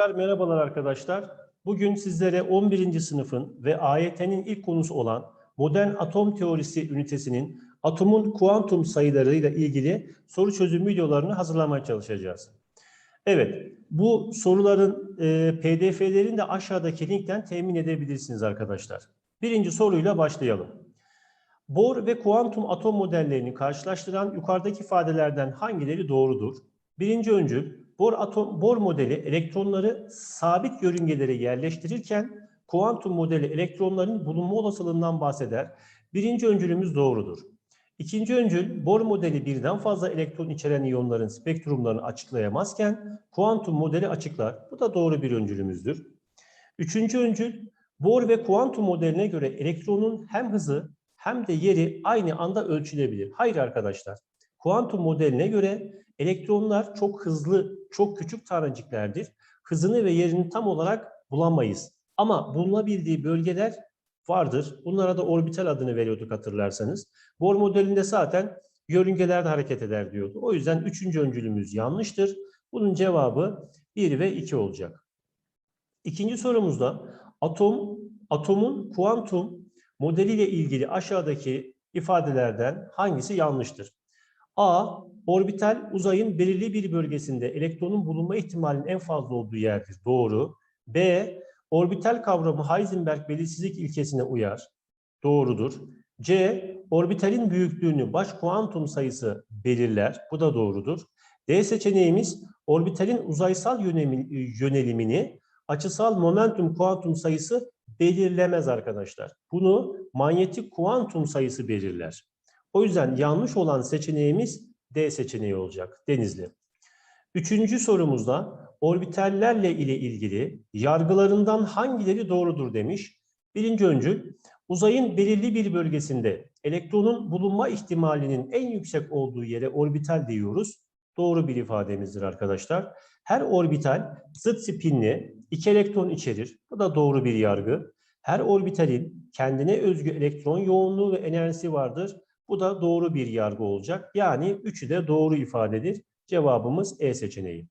Tekrar merhabalar arkadaşlar. Bugün sizlere 11. sınıfın ve AYT'nin ilk konusu olan modern atom teorisi ünitesinin atomun kuantum sayılarıyla ilgili soru çözüm videolarını hazırlamaya çalışacağız. Evet, bu soruların e, PDF'lerini de aşağıdaki linkten temin edebilirsiniz arkadaşlar. Birinci soruyla başlayalım. Bohr ve kuantum atom modellerini karşılaştıran yukarıdaki ifadelerden hangileri doğrudur? Birinci öncül, Bohr, atom, Bohr modeli elektronları sabit yörüngelere yerleştirirken kuantum modeli elektronların bulunma olasılığından bahseder. Birinci öncülümüz doğrudur. İkinci öncül, Bohr modeli birden fazla elektron içeren iyonların spektrumlarını açıklayamazken kuantum modeli açıklar. Bu da doğru bir öncülümüzdür. Üçüncü öncül, Bohr ve kuantum modeline göre elektronun hem hızı hem de yeri aynı anda ölçülebilir. Hayır arkadaşlar. Kuantum modeline göre elektronlar çok hızlı, çok küçük taneciklerdir. Hızını ve yerini tam olarak bulamayız. Ama bulunabildiği bölgeler vardır. Bunlara da orbital adını veriyorduk hatırlarsanız. Bohr modelinde zaten yörüngelerde hareket eder diyordu. O yüzden üçüncü öncülümüz yanlıştır. Bunun cevabı 1 ve 2 olacak. İkinci sorumuzda atom atomun kuantum modeliyle ilgili aşağıdaki ifadelerden hangisi yanlıştır? A. Orbital uzayın belirli bir bölgesinde elektronun bulunma ihtimalinin en fazla olduğu yerdir. Doğru. B. Orbital kavramı Heisenberg belirsizlik ilkesine uyar. Doğrudur. C. Orbitalin büyüklüğünü baş kuantum sayısı belirler. Bu da doğrudur. D seçeneğimiz orbitalin uzaysal yönelimini açısal momentum kuantum sayısı belirlemez arkadaşlar. Bunu manyetik kuantum sayısı belirler. O yüzden yanlış olan seçeneğimiz D seçeneği olacak. Denizli. Üçüncü sorumuzda orbitallerle ile ilgili yargılarından hangileri doğrudur demiş. Birinci öncül, uzayın belirli bir bölgesinde elektronun bulunma ihtimalinin en yüksek olduğu yere orbital diyoruz. Doğru bir ifademizdir arkadaşlar. Her orbital zıt spinli iki elektron içerir. Bu da doğru bir yargı. Her orbitalin kendine özgü elektron yoğunluğu ve enerjisi vardır. Bu da doğru bir yargı olacak. Yani üçü de doğru ifadedir. Cevabımız E seçeneği.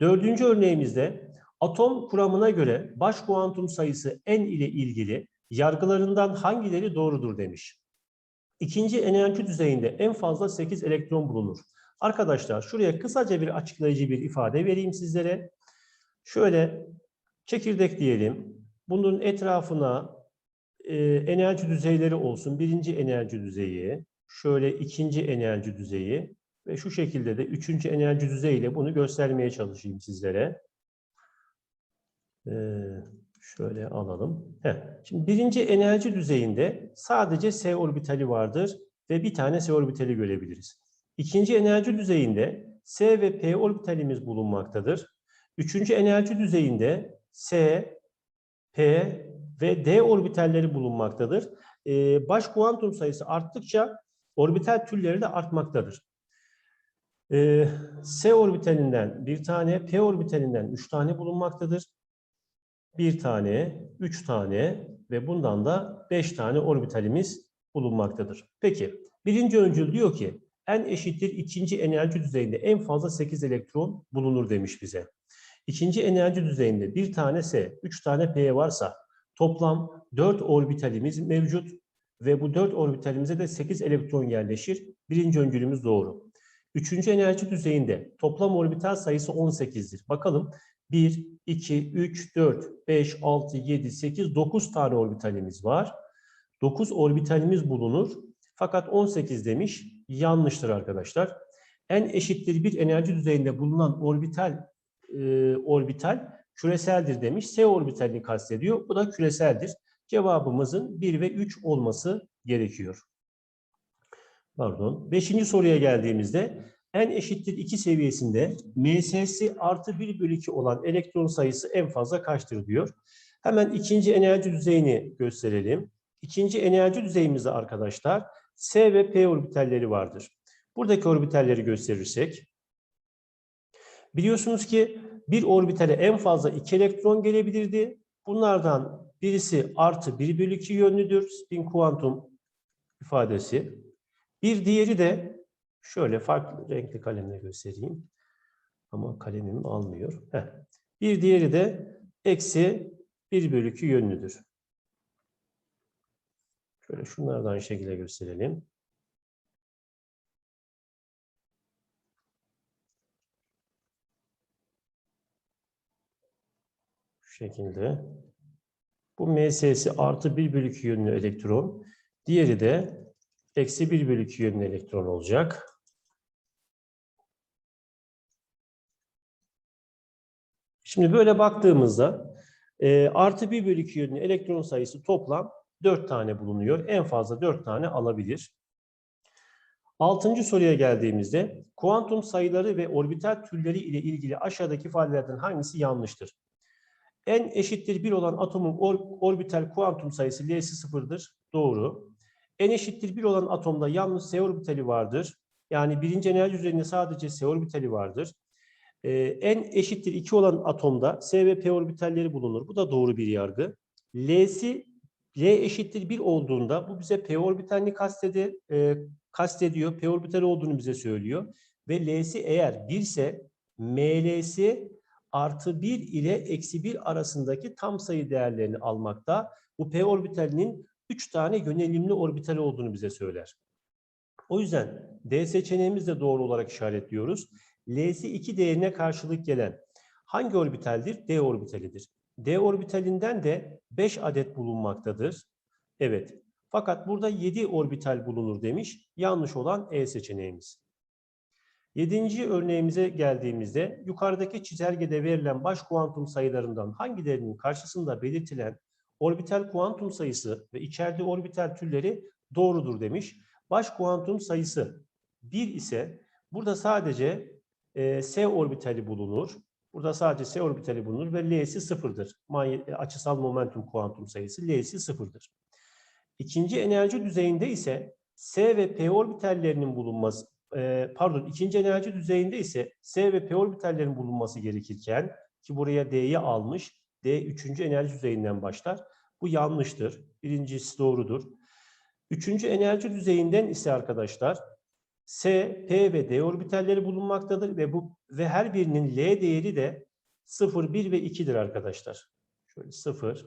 Dördüncü örneğimizde atom kuramına göre baş kuantum sayısı n ile ilgili yargılarından hangileri doğrudur demiş. İkinci enerji düzeyinde en fazla 8 elektron bulunur. Arkadaşlar şuraya kısaca bir açıklayıcı bir ifade vereyim sizlere. Şöyle çekirdek diyelim. Bunun etrafına e, enerji düzeyleri olsun. Birinci enerji düzeyi, şöyle ikinci enerji düzeyi ve şu şekilde de üçüncü enerji düzeyiyle bunu göstermeye çalışayım sizlere. Ee, şöyle alalım. Heh. Şimdi birinci enerji düzeyinde sadece S orbitali vardır ve bir tane S orbitali görebiliriz. İkinci enerji düzeyinde S ve P orbitalimiz bulunmaktadır. Üçüncü enerji düzeyinde S, P ve D orbitalleri bulunmaktadır. Ee, baş kuantum sayısı arttıkça orbital türleri de artmaktadır. Ee, S orbitalinden bir tane, P orbitalinden üç tane bulunmaktadır. Bir tane, üç tane ve bundan da beş tane orbitalimiz bulunmaktadır. Peki, birinci öncül diyor ki n eşittir ikinci enerji düzeyinde en fazla 8 elektron bulunur demiş bize. İkinci enerji düzeyinde bir tane S, üç tane P varsa toplam 4 orbitalimiz mevcut ve bu 4 orbitalimize de 8 elektron yerleşir. Birinci öncülümüz doğru. Üçüncü enerji düzeyinde toplam orbital sayısı 18'dir. Bakalım 1, 2, 3, 4, 5, 6, 7, 8, 9 tane orbitalimiz var. 9 orbitalimiz bulunur. Fakat 18 demiş. Yanlıştır arkadaşlar. En eşittir bir enerji düzeyinde bulunan orbital e, orbital küreseldir demiş. S orbitalini kastediyor. Bu da küreseldir. Cevabımızın 1 ve 3 olması gerekiyor. Pardon. Beşinci soruya geldiğimizde n eşittir 2 seviyesinde MS'si artı 1 bölü 2 olan elektron sayısı en fazla kaçtır diyor. Hemen ikinci enerji düzeyini gösterelim. İkinci enerji düzeyimizde arkadaşlar S ve P orbitalleri vardır. Buradaki orbitalleri gösterirsek biliyorsunuz ki bir orbitale en fazla 2 elektron gelebilirdi. Bunlardan birisi artı 1 bölü 2 yönlüdür. Spin kuantum ifadesi. Bir diğeri de şöyle farklı renkli kalemle göstereyim. Ama kalemim almıyor. Heh. Bir diğeri de eksi 1 bölü 2 yönlüdür. Şöyle şunları da aynı şekilde gösterelim. Şekilde. Bu MS'si artı 1 bölü 2 yönlü elektron. Diğeri de eksi 1 bölü 2 yönlü elektron olacak. Şimdi böyle baktığımızda e, artı 1 bölü 2 yönlü elektron sayısı toplam 4 tane bulunuyor. En fazla 4 tane alabilir. Altıncı soruya geldiğimizde kuantum sayıları ve orbital türleri ile ilgili aşağıdaki ifadelerden hangisi yanlıştır? En eşittir 1 olan atomun or orbital kuantum sayısı L'si sıfırdır. Doğru. En eşittir 1 olan atomda yalnız S orbitali vardır. Yani birinci enerji düzeyinde sadece S orbitali vardır. Ee, en eşittir 2 olan atomda S ve P orbitalleri bulunur. Bu da doğru bir yargı. L'si L eşittir 1 olduğunda bu bize P orbitalini kastedi, e, kastediyor. P orbital olduğunu bize söylüyor. Ve L'si eğer 1 ise ML'si artı 1 ile eksi 1 arasındaki tam sayı değerlerini almakta. Bu P orbitalinin 3 tane yönelimli orbital olduğunu bize söyler. O yüzden D seçeneğimiz de doğru olarak işaretliyoruz. L'si 2 değerine karşılık gelen hangi orbitaldir? D orbitalidir. D orbitalinden de 5 adet bulunmaktadır. Evet. Fakat burada 7 orbital bulunur demiş. Yanlış olan E seçeneğimiz. Yedinci örneğimize geldiğimizde yukarıdaki çizelgede verilen baş kuantum sayılarından hangilerinin karşısında belirtilen orbital kuantum sayısı ve içeride orbital türleri doğrudur demiş. Baş kuantum sayısı 1 ise burada sadece e, S orbitali bulunur. Burada sadece S orbitali bulunur ve L'si sıfırdır. Many- açısal momentum kuantum sayısı L'si sıfırdır. İkinci enerji düzeyinde ise S ve P orbitallerinin bulunması, e, pardon ikinci enerji düzeyinde ise S ve P orbitallerinin bulunması gerekirken ki buraya D'yi almış, D üçüncü enerji düzeyinden başlar. Bu yanlıştır. Birincisi doğrudur. Üçüncü enerji düzeyinden ise arkadaşlar S, P ve D orbitalleri bulunmaktadır ve bu ve her birinin L değeri de 0, 1 ve 2'dir arkadaşlar. Şöyle 0,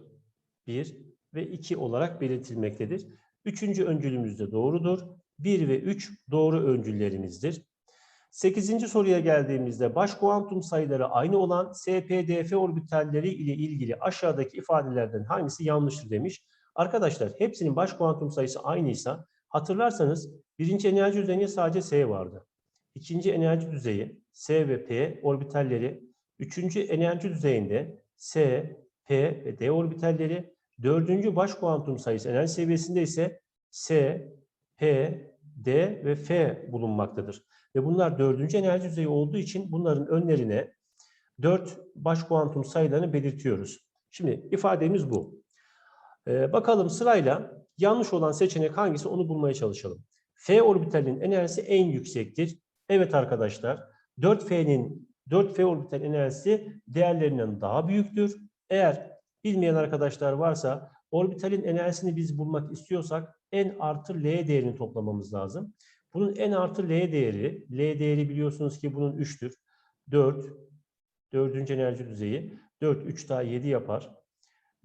1 ve 2 olarak belirtilmektedir. Üçüncü öncülümüz de doğrudur. 1 ve 3 doğru öncüllerimizdir. Sekizinci soruya geldiğimizde baş kuantum sayıları aynı olan SPDF orbitalleri ile ilgili aşağıdaki ifadelerden hangisi yanlıştır demiş. Arkadaşlar hepsinin baş kuantum sayısı aynıysa hatırlarsanız birinci enerji düzeyinde sadece S vardı. İkinci enerji düzeyi S ve P orbitalleri, üçüncü enerji düzeyinde S, P ve D orbitalleri, dördüncü baş kuantum sayısı enerji seviyesinde ise S, P, D ve F bulunmaktadır. Ve bunlar dördüncü enerji düzeyi olduğu için bunların önlerine dört baş kuantum sayılarını belirtiyoruz. Şimdi ifademiz bu. Ee, bakalım sırayla yanlış olan seçenek hangisi onu bulmaya çalışalım. F orbitalinin enerjisi en yüksektir. Evet arkadaşlar 4F'nin 4F orbital enerjisi değerlerinden daha büyüktür. Eğer bilmeyen arkadaşlar varsa orbitalin enerjisini biz bulmak istiyorsak n artı L değerini toplamamız lazım. Bunun n artı L değeri, L değeri biliyorsunuz ki bunun 3'tür. 4, dördüncü enerji düzeyi. 4, 3 daha 7 yapar.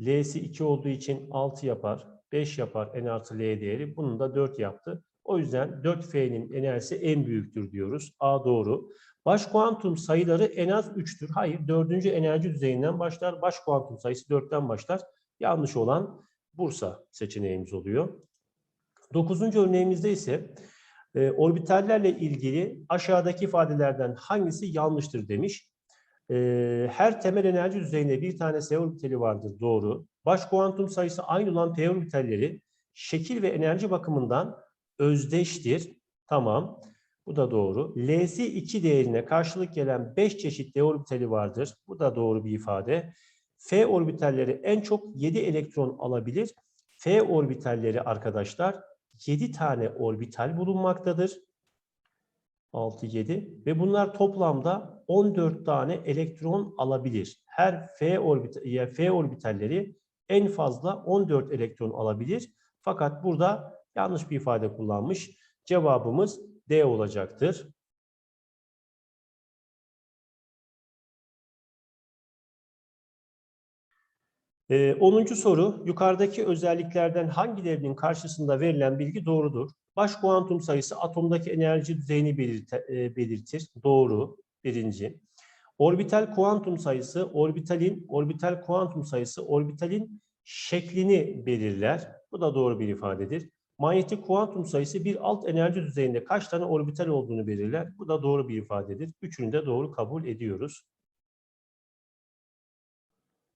L'si 2 olduğu için 6 yapar. 5 yapar n artı L değeri. Bunun da 4 yaptı. O yüzden 4F'nin enerjisi en büyüktür diyoruz. A doğru. Baş kuantum sayıları en az 3'tür. Hayır, dördüncü enerji düzeyinden başlar. Baş kuantum sayısı 4'ten başlar. Yanlış olan Bursa seçeneğimiz oluyor. Dokuzuncu örneğimizde ise e, orbitallerle ilgili aşağıdaki ifadelerden hangisi yanlıştır demiş. E, her temel enerji düzeyinde bir tane S orbitali vardır. Doğru. Baş kuantum sayısı aynı olan P orbitalleri şekil ve enerji bakımından özdeştir. Tamam. Bu da doğru. L'si 2 değerine karşılık gelen 5 çeşit D orbitali vardır. Bu da doğru bir ifade. F orbitalleri en çok 7 elektron alabilir. F orbitalleri arkadaşlar 7 tane orbital bulunmaktadır. 6, 7 ve bunlar toplamda 14 tane elektron alabilir. Her F, orbit F orbitalleri en fazla 14 elektron alabilir. Fakat burada yanlış bir ifade kullanmış. Cevabımız D olacaktır. Ee, 10. soru, yukarıdaki özelliklerden hangilerinin karşısında verilen bilgi doğrudur? Baş kuantum sayısı atomdaki enerji düzeyini belirte- e, belirtir. Doğru, birinci. Orbital kuantum sayısı, orbitalin, orbital kuantum sayısı, orbitalin şeklini belirler. Bu da doğru bir ifadedir. Manyetik kuantum sayısı bir alt enerji düzeyinde kaç tane orbital olduğunu belirler. Bu da doğru bir ifadedir. Üçünü de doğru kabul ediyoruz.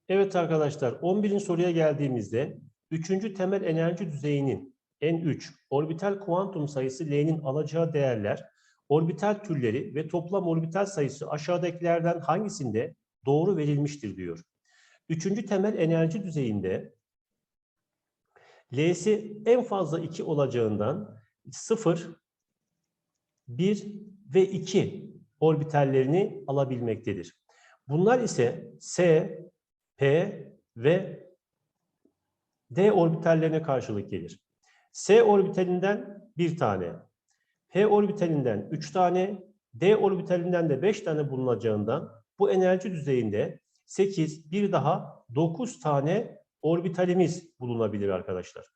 Evet arkadaşlar 11. soruya geldiğimizde 3. temel enerji düzeyinin N3 orbital kuantum sayısı L'nin alacağı değerler, orbital türleri ve toplam orbital sayısı aşağıdakilerden hangisinde doğru verilmiştir diyor. 3. temel enerji düzeyinde L'si en fazla 2 olacağından 0, 1 ve 2 orbitallerini alabilmektedir. Bunlar ise S, P ve D orbitallerine karşılık gelir. S orbitalinden bir tane, P orbitalinden üç tane, D orbitalinden de beş tane bulunacağından bu enerji düzeyinde 8, bir daha 9 tane orbitalimiz bulunabilir arkadaşlar.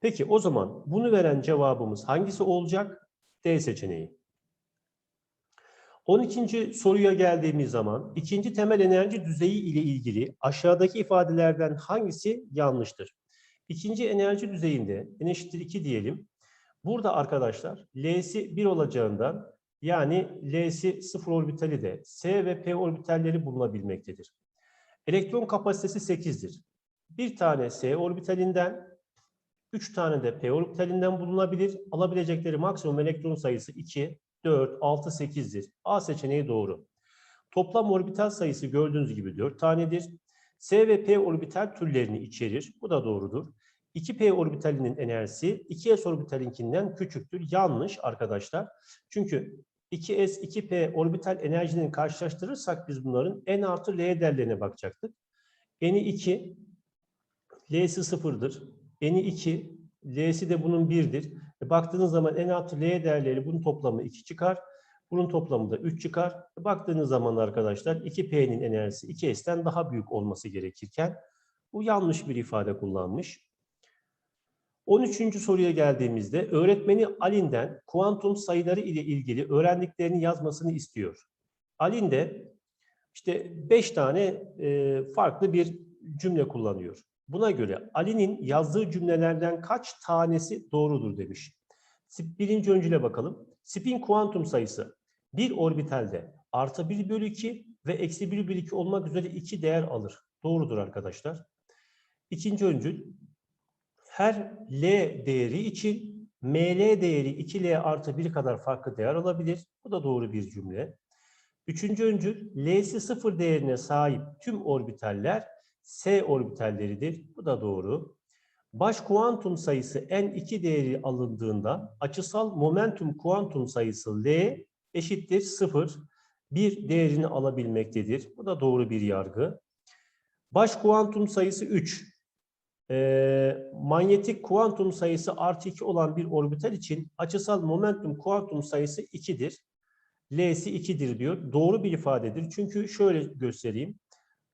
Peki o zaman bunu veren cevabımız hangisi olacak? D seçeneği. 12. soruya geldiğimiz zaman ikinci temel enerji düzeyi ile ilgili aşağıdaki ifadelerden hangisi yanlıştır? İkinci enerji düzeyinde n eşittir 2 diyelim. Burada arkadaşlar L'si 1 olacağından yani L'si 0 orbitali de S ve P orbitalleri bulunabilmektedir. Elektron kapasitesi 8'dir. Bir tane S orbitalinden 3 tane de P orbitalinden bulunabilir. Alabilecekleri maksimum elektron sayısı 2, 4, 6, 8'dir. A seçeneği doğru. Toplam orbital sayısı gördüğünüz gibi 4 tanedir. S ve P orbital türlerini içerir. Bu da doğrudur. 2P orbitalinin enerjisi 2S orbitalinkinden küçüktür. Yanlış arkadaşlar. Çünkü 2S, 2P orbital enerjilerini karşılaştırırsak biz bunların N artı L değerlerine bakacaktık. N'i 2, L'si 0'dır. N'i 2, L'si de bunun 1'dir. E baktığınız zaman N artı L değerleri bunun toplamı 2 çıkar. Bunun toplamı da 3 çıkar. E baktığınız zaman arkadaşlar 2P'nin enerjisi 2S'ten daha büyük olması gerekirken bu yanlış bir ifade kullanmış. 13. soruya geldiğimizde öğretmeni Alin'den kuantum sayıları ile ilgili öğrendiklerini yazmasını istiyor. Alin de işte 5 tane e, farklı bir cümle kullanıyor. Buna göre Ali'nin yazdığı cümlelerden kaç tanesi doğrudur demiş. Birinci öncüle bakalım. Spin kuantum sayısı bir orbitalde artı 1 bölü 2 ve eksi 1 bölü 2 olmak üzere iki değer alır. Doğrudur arkadaşlar. İkinci öncül her L değeri için ML değeri 2L artı 1 kadar farklı değer alabilir. Bu da doğru bir cümle. Üçüncü öncül L'si sıfır değerine sahip tüm orbitaller S orbitalleridir. Bu da doğru. Baş kuantum sayısı N2 değeri alındığında açısal momentum kuantum sayısı L eşittir 0. Bir değerini alabilmektedir. Bu da doğru bir yargı. Baş kuantum sayısı 3. Ee, manyetik kuantum sayısı artı 2 olan bir orbital için açısal momentum kuantum sayısı 2'dir. L'si 2'dir diyor. Doğru bir ifadedir. Çünkü şöyle göstereyim.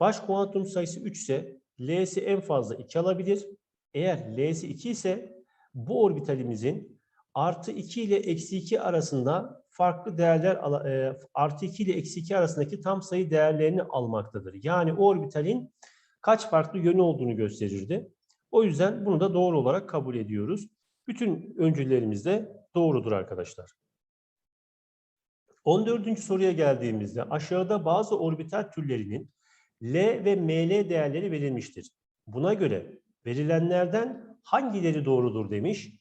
Baş kuantum sayısı 3 ise L'si en fazla 2 alabilir. Eğer L'si 2 ise bu orbitalimizin artı 2 ile eksi 2 arasında farklı değerler e, artı 2 ile eksi 2 arasındaki tam sayı değerlerini almaktadır. Yani o orbitalin kaç farklı yönü olduğunu gösterirdi. O yüzden bunu da doğru olarak kabul ediyoruz. Bütün öncüllerimiz de doğrudur arkadaşlar. 14. soruya geldiğimizde aşağıda bazı orbital türlerinin L ve ML değerleri verilmiştir. Buna göre verilenlerden hangileri doğrudur demiş.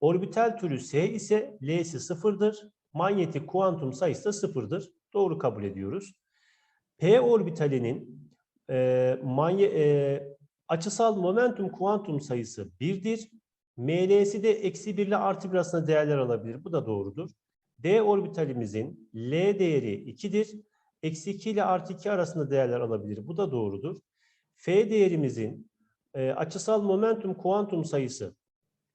Orbital türü S ise L'si sıfırdır. Manyetik kuantum sayısı da sıfırdır. Doğru kabul ediyoruz. P orbitalinin e, manye, e, açısal momentum kuantum sayısı 1'dir. ML'si de eksi 1 ile artı 1 arasında değerler alabilir. Bu da doğrudur. D orbitalimizin L değeri 2'dir. Eksi 2 ile artı 2 arasında değerler alabilir. Bu da doğrudur. F değerimizin e, açısal momentum kuantum sayısı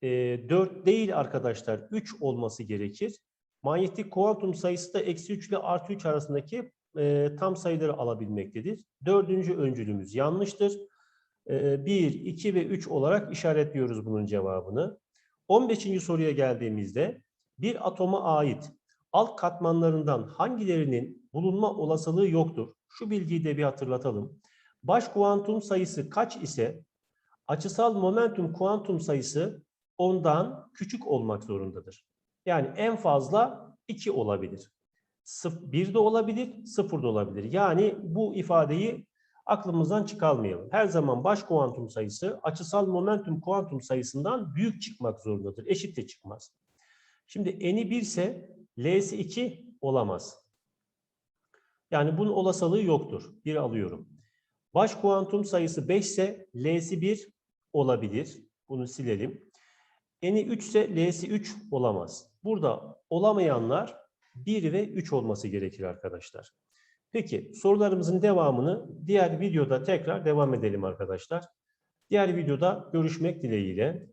e, 4 değil arkadaşlar 3 olması gerekir. Manyetik kuantum sayısı da eksi 3 ile artı 3 arasındaki e, tam sayıları alabilmektedir. Dördüncü öncülümüz yanlıştır. 1, 2 ve 3 olarak işaretliyoruz bunun cevabını. 15. soruya geldiğimizde bir atoma ait alt katmanlarından hangilerinin bulunma olasılığı yoktur? Şu bilgiyi de bir hatırlatalım. Baş kuantum sayısı kaç ise açısal momentum kuantum sayısı ondan küçük olmak zorundadır. Yani en fazla 2 olabilir. 1 de olabilir, 0 da olabilir. Yani bu ifadeyi aklımızdan çıkarmayalım. Her zaman baş kuantum sayısı açısal momentum kuantum sayısından büyük çıkmak zorundadır. Eşit de çıkmaz. Şimdi n'i 1 ise l'si 2 olamaz. Yani bunun olasılığı yoktur. 1 alıyorum. Baş kuantum sayısı 5 ise l'si 1 olabilir. Bunu silelim. N'i 3 ise l'si 3 olamaz. Burada olamayanlar 1 ve 3 olması gerekir arkadaşlar. Peki sorularımızın devamını diğer videoda tekrar devam edelim arkadaşlar. Diğer videoda görüşmek dileğiyle.